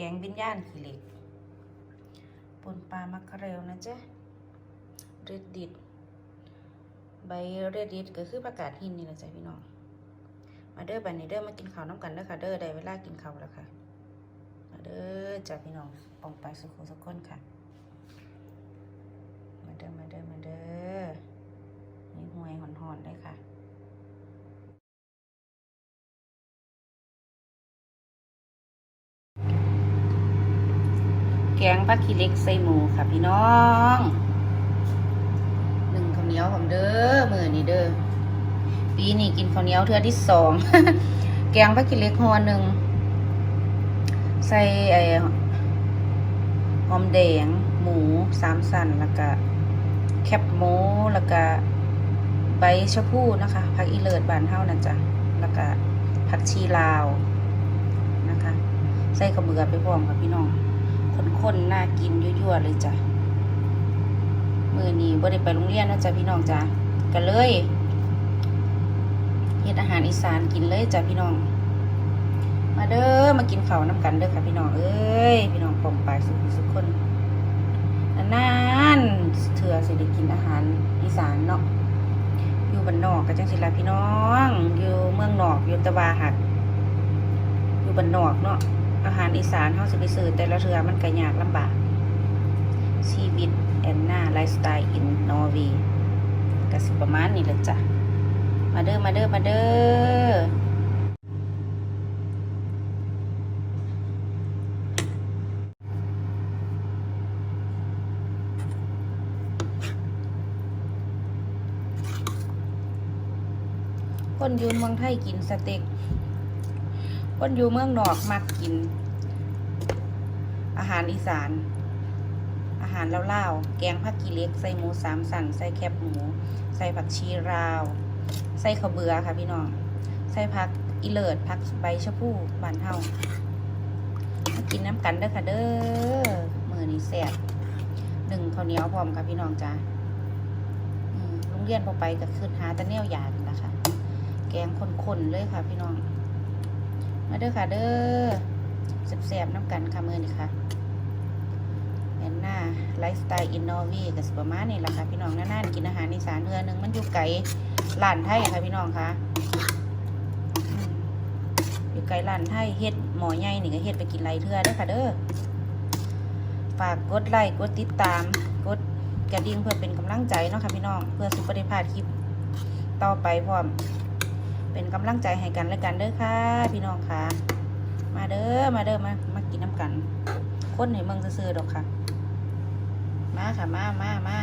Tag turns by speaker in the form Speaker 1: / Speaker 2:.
Speaker 1: แกงวิญญาณขี้เหล็กปนปลามักคเรลนะจ๊ะเรดดิตใบเรดดิตก็คือประกาศหินนี่แหละจ้ะพี่น้อง มาเด้อบันนี้เด้อมากินข้าวน้ำกันเด้อค่ะ เด้อได้เวลากินข้าวแล้วค่ะ มาเด้อจ้ะพี่น้องปองไปสุขุสุขคนค่ะ มาเด้อมาเด้อมาเด้อนี่หวยหอนๆได้ค่ะ แกงผักขี้เล็กใส่หมูค่ะพี่น้องหนึ่งข้าวเหนียวผมเด้อมือนี่เด้อปีนี้กินข้าวเหนียวเทือที่สอง แกงผักขี้เล็กห่อหนึ่งใส่ไอ้หอมแดง หมูสามสันแล้วก็แคบหมูแล้วก็ใบชะพูนะคะผักอีเลิศบานเฮานะจ๊ะแล้วก็ผักชีลาวนะคะ ใส่ข้าวเบือไปพร้อมค่ะพี่น้อง คนๆน่ากินยั่วๆเลยจ้ะมือนี้บ่ได้ไปโรงเรียนนะจ๊ะพี่น้องจ้ะกันเลยเฮ็ดอาหารอีสานกินเลยจ้ะพี่น้อง มาเด้อมากินข้าวน้ำกันเด้อค่ะพี่น้องเอ้ยพี่น้องป่อมปลายสุขสุขคนนานเถื่อสิได้กินอาหารอีสานเนาะอยู่บ้านนอกก็จังสิละพี่น้อง อยู่เมืองนอกอยู่ตะวาหักอยู่บ้านนอกเนาะ อาหารอีสานเฮาสิไปซื้อแต่ละเทือมันก็ยากลำบากชีวิตแอนนาไลฟ์สไตล์อินนอร์วีก็สิประมาณนี้ละจ้ะ มาเด้อ มาเด้อ มาเด้อ คนยู่เมืองไทยกินสเต็ก คนอยู่เมืองนอกมักกิน อาหารอีสาน อาหารเล่าๆแกงผักกีเล็ก ใส่หมูสามสัน ใส่แคบหมู ใส่ผักชีราว ใส่ข้าวเบือค่ะพี่น้อง ใส่ผักอีเลิศผักใบชะพูบานเฮามากินน้ำกันเด้อค่ะเด้อมือนี้แซ่บหนึ่งข้าวเหนียวพร้อมค่ะพี่น้องจ้าโรงเรียนพอไปก็คืนหาตะเนียวยานนะคะแกงคนๆเลยค่ะพี่น้อง มาเด้อค่ะเด้อแซ่บๆน้ำกันค่ะมือนี่ค่ะแอนนาไลฟ์สไตล์อินโนวีกับสิประมานี้แหละค่ะพี่น้องนานกินอาหารอีสานเทือหนึงมันอยู่ไกลร้านไทยค่ะพี่น้องค่ะอยู่ไกลร้านไทยเฮ็ดหมอใหญ่นี่ก็เฮ็ดไปกินไรเทือเด้อค่ะเด้อฝากกดไลค์กดติดตามกดกระดิ่งเพื่อเป็นกำลังใจเนาะค่ะพี่น้อง เพื่อสุปฏิภาพคลิปต่อไปพร้อม เป็นกำลังใจให้กันและกันเด้อค่ะ พี่น้องค่ะ มาเด้อมาเด้อมามากินน้ำกัน คนให้เมืองซื่อๆดอกค่ะ มาค่ะมามามา